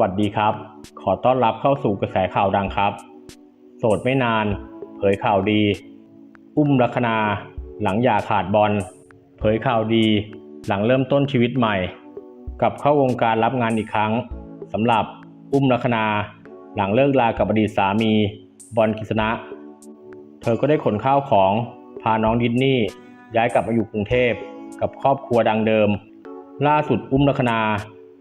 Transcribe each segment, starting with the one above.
วัสดีครับ ขอต้อนรับเข้าสู่กระแสข่าวดังครับ โสดไม่นาน เผยข่าวดี อุ้มลัคนาหลังหย่าขาดบอล เผยข่าวดี หลังเริ่มต้นชีวิตใหม่ กลับเข้าวงการรับงานอีกครั้งสำหรับอุ้มลัคนา หลังเลิกลากับอดีตสามี บอลกฤษณะ เธอก็ได้ขนข้าวของพาน้องดิสนี่ย้ายกลับมาอยู่กรุงเทพกับครอบครัวดังเดิม ล่าสุดอุ้มลัคนา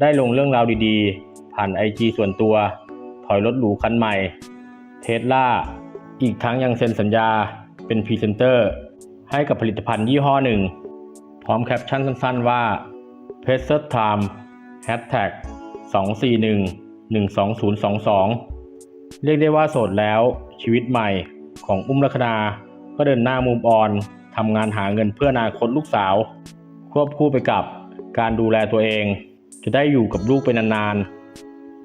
ได้ลงเรื่องราวดีๆ ผ่านไอจีส่วนตัว ถอยรถหรูคันใหม่เทสลาอีกทั้งยังเซ็นสัญญาเป็นพรีเซนเตอร์ให้กับผลิตภัณฑ์ยี่ห้อหนึ่ง พร้อมแคปชั่นสั้นๆว่า p e s t Time Hashtag 241 12022 เรียกได้ว่าโสดแล้วชีวิตใหม่ของอุ้มลัคนา ก็เดินหน้ามุมออนทำงานหาเงินเพื่ออนาคตลูกสาว ควบคู่ไปกับการดูแลตัวเอง จะได้อยู่กับลูกไปนานๆ